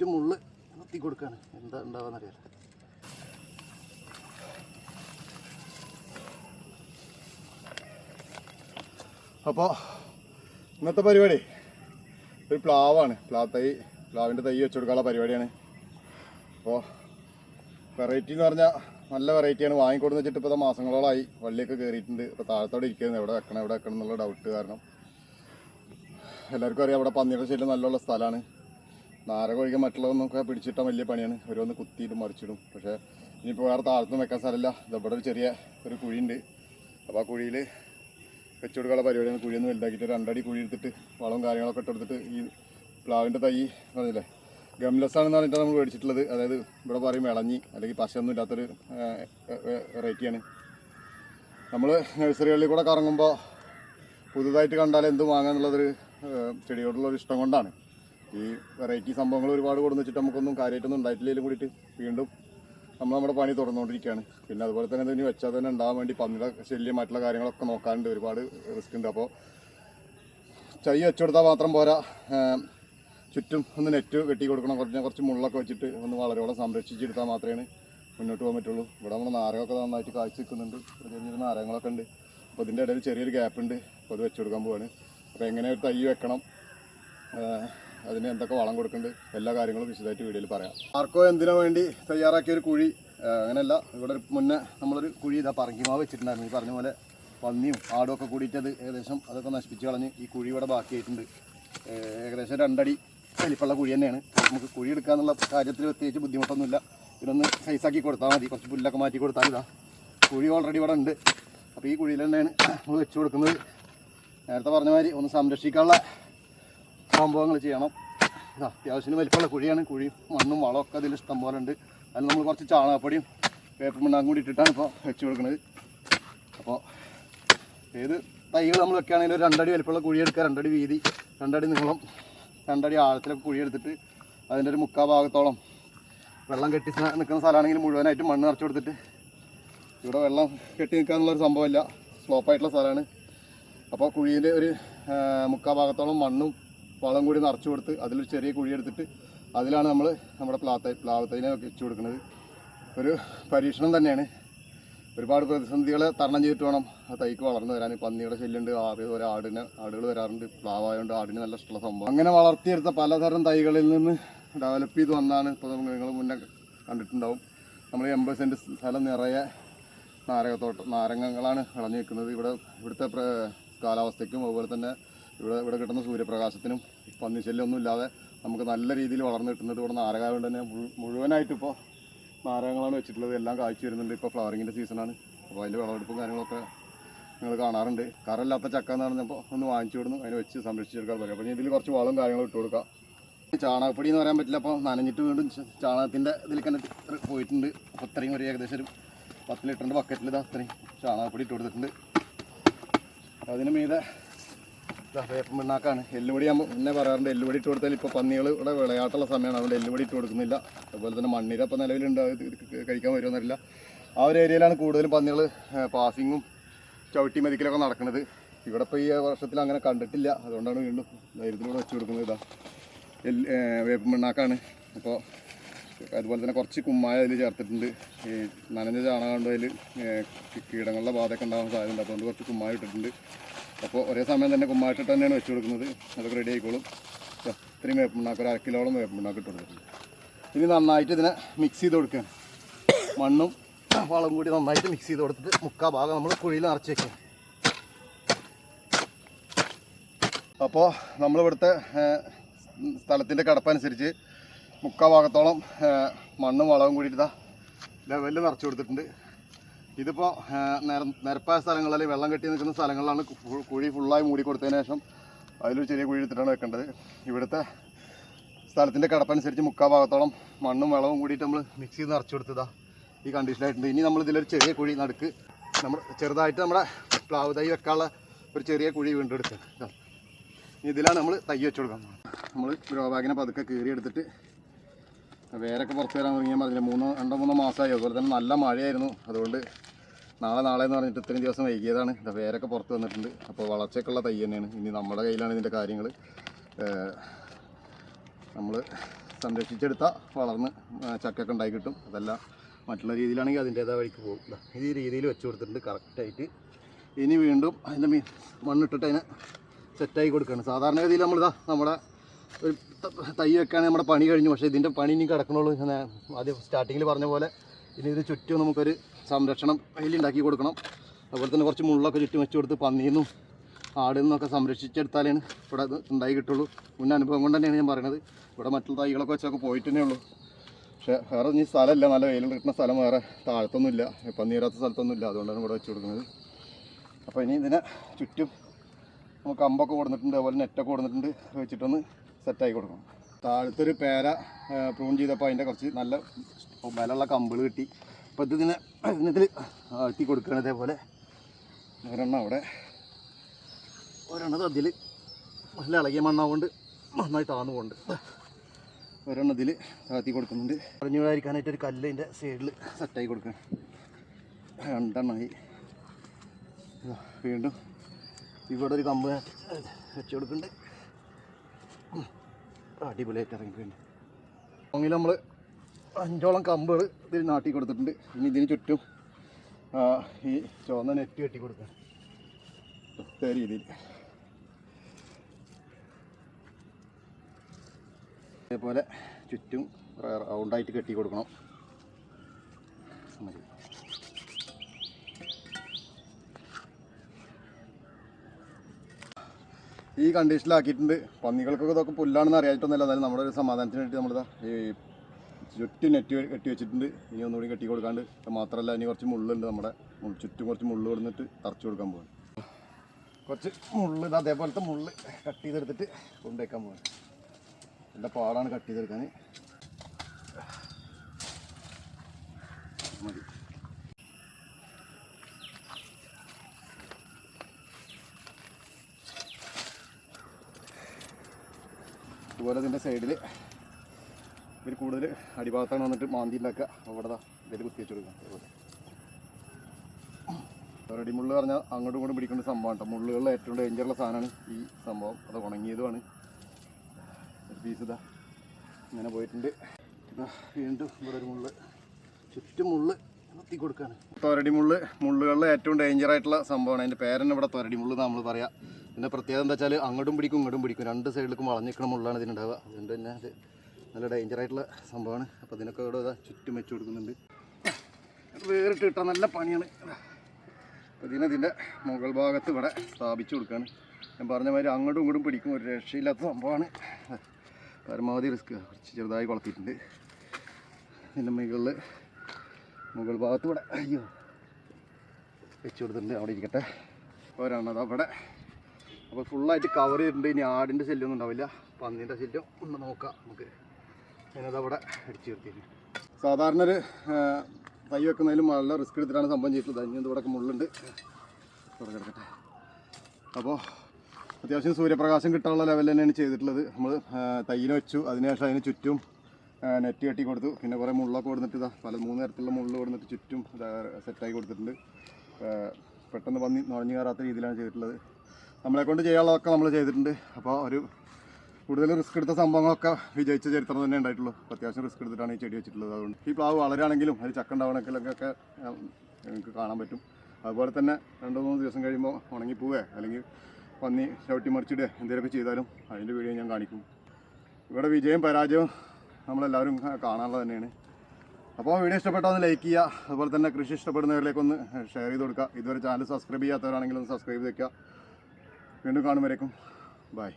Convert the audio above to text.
Just മുള്ള് കുത്തി കൊടുക്കാണ് എന്താ ഉണ്ടാവാന്നറിയാലോ. അപ്പോൾ ഇന്നത്തെ പരിപാടി ഒരു പ്ലാവാണ്. പ്ലാവ് തൈ പ്ലാവിന്റെ തൈ വെച്ച് കൊടുക്കാനുള്ള പരിപാടിയാണ്. അപ്പോൾ വെറൈറ്റി എന്ന് പറഞ്ഞാൽ നല്ല വെറൈറ്റിയാണ് വാങ്ങിക്കൊടുന്ന് വെച്ചിട്ട് ഇപ്പോൾ മാസങ്ങളോളമായി വള്ളിയൊക്കെ കയറിയിട്ടുണ്ട് ഇപ്പോൾ താഴത്തോടെ ഇരിക്കുന്നത് എവിടെ വെക്കണം എവിടെ വെക്കണം എന്നുള്ള ഡൗട്ട് കാരണം. എല്ലാവർക്കും അറിയാം അവിടെ പന്നിയുടെ ശല്യം നല്ലുള്ള സ്ഥലമാണ്. നാരക ഒഴികെ മറ്റുള്ളതൊന്നൊക്കെ പിടിച്ചിട്ടാൽ വലിയ പണിയാണ്. ഓരോന്ന് കുത്തിയിട്ട് മറിച്ചിടും. പക്ഷേ ഇനിയിപ്പോൾ വേറെ താഴത്തൊന്നും വെക്കാൻ സ്ഥലമില്ല. ഇവിടെ ഒരു ചെറിയ ഒരു കുഴിയുണ്ട്. അപ്പോൾ ആ കുഴിയിൽ വെച്ചു കൊടുക്കാനുള്ള പരിപാടിയാണ്. കുഴിയൊന്ന് വലുതാക്കിയിട്ട് രണ്ടടി കുഴി എടുത്തിട്ട് വളവും കാര്യങ്ങളൊക്കെ ഇട്ടെടുത്തിട്ട് ഈ പ്ലാവിന്റെ തൈ പറഞ്ഞില്ലേ? ഗംലെസ് ആണെന്ന് പറഞ്ഞിട്ട് നമ്മൾ മേടിച്ചിട്ടുള്ളത്. അതായത് ഇവിടെ പറയും ഇളഞ്ഞി അല്ലെങ്കിൽ പശയൊന്നും ഇല്ലാത്തൊരു വെറൈറ്റിയാണ് നമ്മൾ നഴ്സറികളിൽ കൂടെ കറങ്ങുമ്പോൾ പുതുതായിട്ട് കണ്ടാൽ എന്ത് വാങ്ങാന്നുള്ളതൊരു ചെടിയോടുള്ളൊരു ഇഷ്ടം കൊണ്ടാണ്. ഈ വെറൈറ്റി സംഭവങ്ങൾ ഒരുപാട് കൊടുന്ന് വെച്ചിട്ട് നമുക്കൊന്നും കാര്യമായിട്ടൊന്നും ഉണ്ടായിട്ടില്ലെങ്കിലും കൂടിയിട്ട് വീണ്ടും നമ്മൾ നമ്മുടെ പണി തുടർന്നുകൊണ്ടിരിക്കുകയാണ്. പിന്നെ അതുപോലെ തന്നെ ഇതിന് വെച്ചാൽ തന്നെ ഉണ്ടാകാൻ വേണ്ടി പന്നിയുടെ ശല്യം മറ്റുള്ള കാര്യങ്ങളൊക്കെ നോക്കാനുണ്ട്. ഒരുപാട് റിസ്ക് ഉണ്ട്. അപ്പോൾ ചൈ വെച്ചുകൊടുത്താൽ മാത്രം പോരാ. ചുറ്റും ഒന്ന് നെറ്റ് വെട്ടി കൊടുക്കണം. കുറച്ച് കുറച്ച് മുള്ളൊക്കെ വെച്ചിട്ട് ഒന്ന് വളരെയോളം സംരക്ഷിച്ചെടുത്താൽ മാത്രമേ മുന്നോട്ട് പോകാൻ പറ്റുള്ളൂ. ഇവിടെ നമ്മൾ നാരകമൊക്കെ നന്നായിട്ട് കാഴ്ച നിൽക്കുന്നുണ്ട്. ചെറിയ ചെറിയ നാരകങ്ങളൊക്കെ ഉണ്ട്. അപ്പോൾ ഇതിന്റെ ഇടയിൽ ചെറിയൊരു ഗ്യാപ്പ് ഉണ്ട്. അപ്പോൾ അത് വെച്ചുകൊടുക്കാൻ പോവാണ്. അപ്പോൾ എങ്ങനെ ഒരു തൈ വെക്കണം? അതിന് എന്തൊക്കെ വളം കൊടുക്കുന്നുണ്ട് എല്ലാ കാര്യങ്ങളും വിശദമായിട്ട് വീഡിയോയിൽ പറയാം. ആർക്കോ എന്തിനു വേണ്ടി തയ്യാറാക്കിയ ഒരു കുഴി അങ്ങനെയല്ല ഇവിടെ മുന്നേ നമ്മളൊരു കുഴി ഇതാ പറങ്കിമാവ് വെച്ചിട്ടുണ്ടായിരുന്നു. ഈ പറഞ്ഞ പോലെ പന്നിയും ആടും ഒക്കെ കൂടിയിട്ടത് ഏകദേശം അതൊക്കെ നശിപ്പിച്ച് കളഞ്ഞ് ഈ കുഴി ഇവിടെ ബാക്കിയായിട്ടുണ്ട്. ഏകദേശം രണ്ടടി വലിപ്പുള്ള കുഴി തന്നെയാണ്. നമുക്ക് കുഴി എടുക്കാന്നുള്ള കാര്യത്തിൽ പ്രത്യേകിച്ച് ബുദ്ധിമുട്ടൊന്നുമില്ല. ഇതൊന്ന് സൈസാക്കി കൊടുത്താൽ മതി. കുറച്ച് പുല്ലൊക്കെ മാറ്റി കൊടുത്താൽ ഇതാ. കുഴി ഓൾറെഡി ഇവിടെ ഉണ്ട്. അപ്പോൾ ഈ കുഴിയിൽ തന്നെയാണ് നമ്മൾ വെച്ച് കൊടുക്കുന്നത്. നേരത്തെ പറഞ്ഞ മാതിരി ഒന്ന് സംരക്ഷിക്കാനുള്ള സംഭവങ്ങൾ ചെയ്യണം. അത്യാവശ്യത്തിന് വലിപ്പമുള്ള കുഴിയാണ്. കുഴി മണ്ണും വളമൊക്കെ അതിൽ ഇഷ്ടം പോലെ ഉണ്ട്. അതിൽ നമ്മൾ കുറച്ച് ചാണകപ്പൊടിയും പേപ്പർ മണ്ണാകും കൂടി ഇട്ടിട്ടാണ് ഇപ്പോൾ വെച്ച് കൊടുക്കുന്നത് അപ്പോൾ ഏത് തൈകൾ നമ്മൾ വെക്കുകയാണെങ്കിൽ ഒരു രണ്ടടി വലിപ്പമുള്ള കുഴി എടുക്കുക. രണ്ടടി വീതി രണ്ടടി നീളം രണ്ടടി ആഴത്തിലൊക്കെ കുഴി എടുത്തിട്ട് അതിന്റെ ഒരു മുക്കാ ഭാഗത്തോളം വെള്ളം കെട്ടി നിൽക്കുന്ന സ്ഥലമാണെങ്കിൽ മുഴുവനായിട്ട് മണ്ണ് നിറച്ച് കൊടുത്തിട്ട് ഇവിടെ വെള്ളം കെട്ടി നിൽക്കാന്നുള്ളൊരു സംഭവമില്ല. സ്ലോപ്പായിട്ടുള്ള സ്ഥലമാണ്. അപ്പോൾ കുഴിയിൽ ഒരു മുക്കാ ഭാഗത്തോളം മണ്ണും വളം കൂടി നിറച്ചു കൊടുത്ത് അതിലൊരു ചെറിയ കുഴി എടുത്തിട്ട് അതിലാണ് നമ്മൾ നമ്മുടെ പ്ലാത്ത പ്ലാവത്തൈനെ വെച്ച് കൊടുക്കുന്നത്. ഒരു പരീക്ഷണം തന്നെയാണ്. ഒരുപാട് പ്രതിസന്ധികളെ തരണം ചെയ്തിട്ട് വേണം ആ തൈക്ക് വളർന്നു വരാൻ. പന്നിയുടെ ശല്യമുണ്ട് ആറ് ഒരു ആടിന് ആടുകൾ വരാറുണ്ട്. പ്ലാവായതുകൊണ്ട് ആടിന് നല്ല ഇഷ്ടമുള്ള സംഭവം. അങ്ങനെ വളർത്തിയെടുത്ത പലതരം തൈകളിൽ നിന്ന് ഡെവലപ്പ് ചെയ്ത് വന്നാണ് ഇപ്പോൾ നിങ്ങൾ മുന്നേ കണ്ടിട്ടുണ്ടാവും. നമ്മൾ എൺപത് സെന്റ് സ്ഥലം നിറയെ നാരകത്തോട്ടം നാരങ്ങകളാണ് വിളഞ്ഞു നിൽക്കുന്നത് ഇവിടെ ഇവിടുത്തെ കാലാവസ്ഥയ്ക്കും അതുപോലെ തന്നെ ഇവിടെ ഇവിടെ കിട്ടുന്ന സൂര്യപ്രകാശത്തിനും പന്നിശല്യം ഒന്നും ഇല്ലാതെ നമുക്ക് നല്ല രീതിയിൽ വളർന്നു കിട്ടുന്നത് ഇവിടെ നാരക കൊണ്ട് തന്നെ മുഴു- മുഴുവനായിട്ട് ഇപ്പോൾ നാരകങ്ങളാണ് വെച്ചിട്ടുള്ളത്. എല്ലാം കാഴ്ച വരുന്നുണ്ട് ഇപ്പോൾ ഫ്ലവറിങ്ങിന്റെ സീസണാണ് അപ്പോൾ അതിന്റെ വിളവെടുപ്പും കാര്യങ്ങളൊക്കെ നിങ്ങൾ കാണാറുണ്ട്. കറല്ലാത്ത ചക്ക എന്ന് പറഞ്ഞപ്പോൾ ഒന്ന് വാങ്ങിച്ചു വിടുന്നു അതിനെ വെച്ച് സംരക്ഷിച്ചെടുക്കാൻ പറയും. അപ്പോൾ ഇതിൽ കുറച്ച് വളവും കാര്യങ്ങളും ഇട്ട് കൊടുക്കാം. ചാണകപ്പൊടി എന്ന് പറയാൻ പറ്റില്ല. അപ്പോൾ നനഞ്ഞിട്ട് വീണ്ടും ചാണകത്തിന്റെ ഇതിൽ തന്നെ പോയിട്ടുണ്ട്. അപ്പോൾ ഇത്രയും ഒരു ഏകദേശം ഒരു പത്ത് ലിറ്ററിന്റെ ബക്കറ്റിൽ ഇതാ അത്രയും ചാണകപ്പൊടി ഇട്ട് കൊടുത്തിട്ടുണ്ട്. അതിന് മീതെ വേപ്പം പിണ്ണാക്കാണ്. എല്ലുപൊടി ആകുമ്പോൾ മുന്നേ പറയാറുണ്ട് എല്ലുപടി ഇട്ട് കൊടുത്താൽ ഇപ്പോൾ പന്നികൾ ഇവിടെ വിളയാട്ടുള്ള സമയമാണ്. അതുകൊണ്ട് എല്ലുപടി ഇട്ട് കൊടുക്കുന്നില്ല. അതുപോലെ തന്നെ മണ്ണിര ഇപ്പോൾ നിലവിലുണ്ട് അത് കഴിക്കാൻ വരുമെന്നറിയില്ല ആ ഒരു ഏരിയയിലാണ് കൂടുതലും പന്നികൾ പാസിങ്ങും ചവിട്ടി മെതിക്കലൊക്കെ നടക്കുന്നത്. ഇവിടെ ഇപ്പോൾ ഈ വർഷത്തിൽ അങ്ങനെ കണ്ടിട്ടില്ല. അതുകൊണ്ടാണ് വീണ്ടും ധൈര്യത്തിലൂടെ വെച്ച് കൊടുക്കുന്നത് ഇതാ. എല്ല് വേപ്പം പിണ്ണാക്കാണ്. അപ്പോൾ അതുപോലെ തന്നെ കുറച്ച് കുമ്മായ അതിൽ ചേർത്തിട്ടുണ്ട്. ഈ നനഞ്ഞ ചാണകം കൊണ്ട് അതിൽ കീടങ്ങളുടെ ബാധയൊക്കെ ഉണ്ടാകാൻ സാധ്യതയുണ്ട്. അതുകൊണ്ട് കുറച്ച് കുമ്മായ ഇട്ടിട്ടുണ്ട്. അപ്പോൾ ഒരേ സമയം തന്നെ കുമ്മാട്ടിട്ട് തന്നെയാണ് വെച്ച് കൊടുക്കുന്നത്. അതൊക്കെ റെഡി ആയിക്കോളും. ഇത്രയും വേപ്പുണ്ടാക്കുക ഒരു അര കിലോളം വേപ്പുണ്ടാക്കി ഇട്ട് കൊടുത്തിട്ടുണ്ട്. ഇനി നന്നായിട്ട് ഇതിനെ മിക്സ് ചെയ്ത് കൊടുക്കുകയാണ് മണ്ണും വളം കൂടി നന്നായിട്ട് മിക്സ് ചെയ്ത് കൊടുത്തിട്ട് മുക്കാ ഭാഗം നമ്മൾ കുഴിയിൽ നിറച്ച് വെക്കുക അപ്പോൾ നമ്മളിവിടുത്തെ സ്ഥലത്തിന്റെ കിടപ്പനുസരിച്ച് മുക്കാ ഭാഗത്തോളം മണ്ണും വളവും കൂടി ഇതാ ലെവലിൽ നിറച്ച് കൊടുത്തിട്ടുണ്ട്. ഇതിപ്പോൾ നിര നിരപ്പായ സ്ഥലങ്ങളിൽ വെള്ളം കെട്ടി നിൽക്കുന്ന സ്ഥലങ്ങളിലാണ് കുഴി ഫുള്ളായി മൂടി കൊടുത്തതിന് ശേഷം അതിലൊരു ചെറിയ കുഴി എടുത്തിട്ടാണ് വെക്കേണ്ടത്. ഇവിടുത്തെ സ്ഥലത്തിന്റെ കിടപ്പനുസരിച്ച് മുക്കാ ഭാഗത്തോളം മണ്ണും വെള്ളവും കൂടിയിട്ട് നമ്മൾ മിക്സ് ചെയ്ത് നിറച്ചു കൊടുത്തതാ ഈ കണ്ടീഷനായിട്ടുണ്ട് ഇനി നമ്മൾ ഇതിലൊരു ചെറിയ കുഴി നടുക്ക് നമ്മൾ ചെറുതായിട്ട് നമ്മുടെ പ്ലാവ് തൈ വെക്കാനുള്ള ഒരു ചെറിയ കുഴി വീണ്ടും എടുക്കുക ഇതിലാണ് നമ്മൾ തൈ വെച്ച് കൊടുക്കാൻ നമ്മൾ ഗ്രോ ബാഗിനെ പതുക്കെ കീറി എടുത്തിട്ട് വേരൊക്കെ പുറത്ത് വരാൻ തുടങ്ങിയാൽ പറഞ്ഞില്ല മൂന്നോ രണ്ടോ മൂന്നോ മാസമായി. അതുപോലെ തന്നെ നല്ല മഴയായിരുന്നു. അതുകൊണ്ട് നാളെ നാളെ എന്ന് പറഞ്ഞിട്ട് ഇത്രയും ദിവസം വൈകിയതാണ്. വേരൊക്കെ പുറത്ത് വന്നിട്ടുണ്ട്. അപ്പോൾ വളർച്ചയ്ക്കുള്ള തൈ തന്നെയാണ്. ഇനി നമ്മുടെ കയ്യിലാണ് ഇതിന്റെ കാര്യങ്ങൾ. നമ്മൾ സംരക്ഷിച്ചെടുത്താൽ വളർന്ന് ചക്കൊക്കെ ഉണ്ടായി കിട്ടും. അതല്ല മറ്റുള്ള രീതിയിലാണെങ്കിൽ അതിന്റേതായ വഴിക്ക് പോകും. ഈ രീതിയിൽ വെച്ച് കൊടുത്തിട്ടുണ്ട് കറക്റ്റായിട്ട്. ഇനി വീണ്ടും അതിന്റെ മീൻ മണ്ണിട്ടിട്ട് അതിനെ സെറ്റായി കൊടുക്കുകയാണ്. സാധാരണഗതിയിൽ നമ്മളിതാ നമ്മുടെ ഒരു ത- വെക്കാൻ നമ്മുടെ പണി കഴിഞ്ഞു. പക്ഷേ ഇതിന്റെ പണി ഇനി കിടക്കണുള്ളൂ. ഞാൻ ആദ്യം സ്റ്റാർട്ടിങ്ങിൽ പറഞ്ഞ പോലെ ഇനി ഇത് ചുറ്റും നമുക്കൊരു സംരക്ഷണം അതിലുണ്ടാക്കി കൊടുക്കണം. അതുപോലെ തന്നെ കുറച്ച് മുള്ളൊക്കെ ചുറ്റും വെച്ച് കൊടുത്ത് പന്നിന്നും ആടിൽ നിന്നൊക്കെ സംരക്ഷിച്ചെടുത്താലാണ് ഇവിടെ ഉണ്ടായി കിട്ടുള്ളൂ. മുൻ അനുഭവം കൊണ്ട് തന്നെയാണ് ഞാൻ പറയുന്നത് ഇവിടെ മറ്റുള്ള തൈകളൊക്കെ വെച്ചൊക്കെ പോയിട്ട് തന്നെ ഉള്ളൂ പക്ഷേ വേറെ ഇനി സ്ഥലമല്ല. നല്ല വെയിൽ കിട്ടുന്ന സ്ഥലം വേറെ താഴത്തൊന്നുമില്ല. പന്നി വരാത്ത സ്ഥലത്തൊന്നുമില്ല. അതുകൊണ്ടാണ് ഇവിടെ വെച്ച് കൊടുക്കുന്നത്. അപ്പോൾ ഇനി ഇതിനെ ചുറ്റും നമുക്ക് അമ്പൊക്കെ കൊടുത്തിട്ടുണ്ട്. അതുപോലെ നെറ്റൊക്കെ കൊടുത്തിട്ടുണ്ട്. വെച്ചിട്ടൊന്ന് സെറ്റാക്കി കൊടുക്കണം. താഴത്തൊരു പേര പ്രൂൺ ചെയ്തപ്പോൾ അതിന്റെ കുറച്ച് നല്ല ബലമുള്ള കമ്പിൾ കിട്ടി. അപ്പോൾ ഇത് ഇതിനെ ഇതിനത്തിൽ ആഴ്ത്തി കൊടുക്കണം ഇതേപോലെ. ഒരെണ്ണം അവിടെ. ഒരെണ്ണത് അതിൽ നല്ല ഇളകിയ മണ്ണാവുകൊണ്ട് നന്നായി താന്നു പോകുന്നുണ്ട് ഒരെണ്ണം ഇതിൽ കൊടുക്കുന്നുണ്ട്. പറഞ്ഞു വിടാതിരിക്കാനായിട്ട് ഒരു കല്ല് അതിന്റെ സൈഡിൽ സെറ്റായി കൊടുക്കണം. രണ്ടെണ്ണമായി വീണ്ടും ഇവിടെ ഒരു കമ്പ് വെച്ച് കൊടുക്കുന്നുണ്ട്. അടിപൊളിയായിട്ട് ഇറങ്ങിയിട്ടുണ്ട്. അങ്ങനെ നമ്മൾ അഞ്ചോളം കമ്പുകൾ ഇതിൽ നാട്ടി കൊടുത്തിട്ടുണ്ട്. ഇനി ഇതിന് ചുറ്റും ഈ ചുവന്ന നെറ്റ് കെട്ടി കൊടുക്കുക പ്രത്യേക രീതിയിൽ അതേപോലെ ചുറ്റും റൗണ്ടായിട്ട് കെട്ടി കൊടുക്കണം. മതി. ഈ കണ്ടീഷനിലാക്കിയിട്ടുണ്ട്. പന്നികൾക്കൊക്കെ ഇതൊക്കെ പുല്ലാണെന്ന് അറിയായിട്ടൊന്നുമില്ല. എന്നാലും നമ്മുടെ ഒരു സമാധാനത്തിന് വേണ്ടി നമ്മളിതാ ഈ ചുറ്റും നെറ്റ് കെട്ടി വെച്ചിട്ടുണ്ട്. ഇനി ഒന്നുകൂടി കെട്ടി കൊടുക്കാണ്ട്. മാത്രമല്ല ഇനി കുറച്ച് മുള്ളുണ്ട് നമ്മുടെ. ചുറ്റും കുറച്ച് മുള്ള് കൊടുത്തിട്ട് തറച്ചു കൊടുക്കാൻ പോകും കുറച്ച് മുള്ള് ഇത് അതേപോലത്തെ മുള്ള് കട്ട് ചെയ്തെടുത്തിട്ട് കൊണ്ടുവയ്ക്കാൻ പോകും നല്ല പാടാണ് കട്ട് ചെയ്തെടുക്കാൻ മതി അതുപോലെ ഇതിന്റെ സൈഡിൽ ഇവർ കൂടുതൽ അടിഭാഗത്താണ് വന്നിട്ട് മാന്തി ഉണ്ടാക്കുക. അവിടെ ഇതിൽ കുത്തി വെച്ച് കൊടുക്കുക. അതുപോലെ റെഡി മുള്ള് പറഞ്ഞാൽ അങ്ങോട്ടും ഇങ്ങോട്ടും പിടിക്കേണ്ട സംഭവമാണ് കേട്ടോ. മുള്ളുകളിൽ ഏറ്റവും ഡേഞ്ചറുള്ള സാധനമാണ് ഈ സംഭവം. അത് ഉണങ്ങിയതുമാണ്. ഒരു പീസ് ഇതാ. ഇങ്ങനെ പോയിട്ടുണ്ട്. ഇതാ വീണ്ടും ഇവിടെ ഒരു മുള്ള്. ചുറ്റും മുള്ള് കുത്തി കൊടുക്കുകയാണ് തൊരടി മുള്ള്. മുള്ളുകളിൽ ഏറ്റവും ഡേഞ്ചർ ആയിട്ടുള്ള സംഭവമാണ്. അതിന്റെ പേരെന്നെ ഇവിടെ തൊരടി മുള്ള് നമ്മൾ പറയാം. ഇതിന്റെ പ്രത്യേകത എന്താ വെച്ചാൽ അങ്ങോട്ടും പിടിക്കും ഇങ്ങോട്ടും പിടിക്കും. രണ്ട് സൈഡിലേക്കും വളഞ്ഞിരിക്കുന്ന മുള്ളാണ് ഇതിനുണ്ടാവുക അതുകൊണ്ട് തന്നെ അത് നല്ല ഡേഞ്ചർ ആയിട്ടുള്ള സംഭവമാണ്. അപ്പോൾ ഇതിനൊക്കെ ഇവിടെ ഇതാ ചുറ്റും വെച്ച് കൊടുക്കുന്നുണ്ട്. വേറിട്ട് കിട്ടാൻ നല്ല പണിയാണ്. അപ്പോൾ ഇതിനതിന്റെ മുകൾ ഭാഗത്ത് ഇവിടെ സ്ഥാപിച്ചു കൊടുക്കുകയാണ് ഞാൻ പറഞ്ഞ മാതിരി അങ്ങോട്ടും ഇങ്ങോട്ടും പിടിക്കും. ഒരു രക്ഷയില്ലാത്ത സംഭവമാണ്. പരമാവധി റിസ്ക്. കുറച്ച് ചെറുതായി കൊളത്തിയിട്ടുണ്ട്. ഇതിന്റെ മുകളിൽ മുകൾ ഭാഗത്ത് ഇവിടെ അയ്യോ വെച്ച് കൊടുത്തിട്ടുണ്ട്. അവിടെ ഇരിക്കട്ടെ. ഒരെണ്ണത് അവിടെ അപ്പോൾ ഫുള്ളായിട്ട് കവർ ചെയ്തിട്ടുണ്ട്. ഇനി ആടിന്റെ ശല്യമൊന്നും ഉണ്ടാവില്ല. പന്നീന്റെ ശല്യം ഒന്ന് നോക്കാം നമുക്ക്. അതിനത് അവിടെ അടിച്ചു നിർത്തിയിട്ട് സാധാരണ ഒരു തൈ വെക്കുന്നതിലും വളരെ റിസ്ക് എടുത്തിട്ടാണ് സംഭവം ചെയ്തിട്ടുള്ളത്. അതിന് ഇവിടെ മുള്ളുണ്ട്. ഇവിടെ അപ്പോൾ അത്യാവശ്യം സൂര്യപ്രകാശം കിട്ടാനുള്ള ലെവൽ തന്നെയാണ് ചെയ്തിട്ടുള്ളത്. നമ്മൾ തൈയിന് വെച്ചു. അതിനുശേഷം അതിന് ചുറ്റും നെറ്റ് കെട്ടി കൊടുത്തു. പിന്നെ കുറേ മുള്ളൊക്കെ കൊടുത്തിട്ട് ഇതാ പല മൂന്ന് തരത്തിലുള്ള മുള്ള് കൊടുത്തിട്ട് ചുറ്റും സെറ്റാക്കി കൊടുത്തിട്ടുണ്ട്. പെട്ടെന്ന് പന്നി നുഴഞ്ഞു കയറാത്ത രീതിയിലാണ് ചെയ്തിട്ടുള്ളത്. നമ്മളെ കൊണ്ട് ചെയ്യാനുള്ളതൊക്കെ നമ്മൾ ചെയ്തിട്ടുണ്ട്. അപ്പോൾ ഒരു കൂടുതൽ റിസ്ക് എടുത്ത സംഭവങ്ങളൊക്കെ വിജയിച്ച ചരിത്രം തന്നെ ഉണ്ടായിട്ടുള്ളൂ. അത്യാവശ്യം റിസ്ക് എടുത്തിട്ടാണ് ഈ ചെടി വെച്ചിട്ടുള്ളത്. അതുകൊണ്ട് ഈ പ്ലാവ് വളരാണെങ്കിലും അതിൽ ചക്ക ഉണ്ടാവണമെങ്കിലൊക്കെ നിങ്ങൾക്ക് കാണാൻ പറ്റും. അതുപോലെ തന്നെ രണ്ടോ മൂന്ന് ദിവസം കഴിയുമ്പോൾ ഉണങ്ങി ഉണങ്ങിപ്പോവേ അല്ലെങ്കിൽ പന്നി ചവിട്ടി മറിച്ചിടുക എന്തെങ്കിലുമൊക്കെ ചെയ്താലും അതിന്റെ വീഡിയോ ഞാൻ കാണിക്കും. ഇവിടെ വിജയം പരാജയവും നമ്മളെല്ലാവരും കാണാനുള്ളത് തന്നെയാണ്. അപ്പോൾ വീഡിയോ ഇഷ്ടപ്പെട്ടാൽ ഒന്ന് ലൈക്ക് ചെയ്യുക. അതുപോലെ തന്നെ കൃഷി ഇഷ്ടപ്പെടുന്നവരിലേക്കൊന്ന് ഷെയർ ചെയ്ത് കൊടുക്കുക. ഇതുവരെ ചാനൽ സബ്സ്ക്രൈബ് ചെയ്യാത്തവരാണെങ്കിൽ ഒന്ന് സബ്സ്ക്രൈബ് ചെയ്ത് വെക്കുക. വീണ്ടും കാണുമ്പോഴേക്കും ബൈ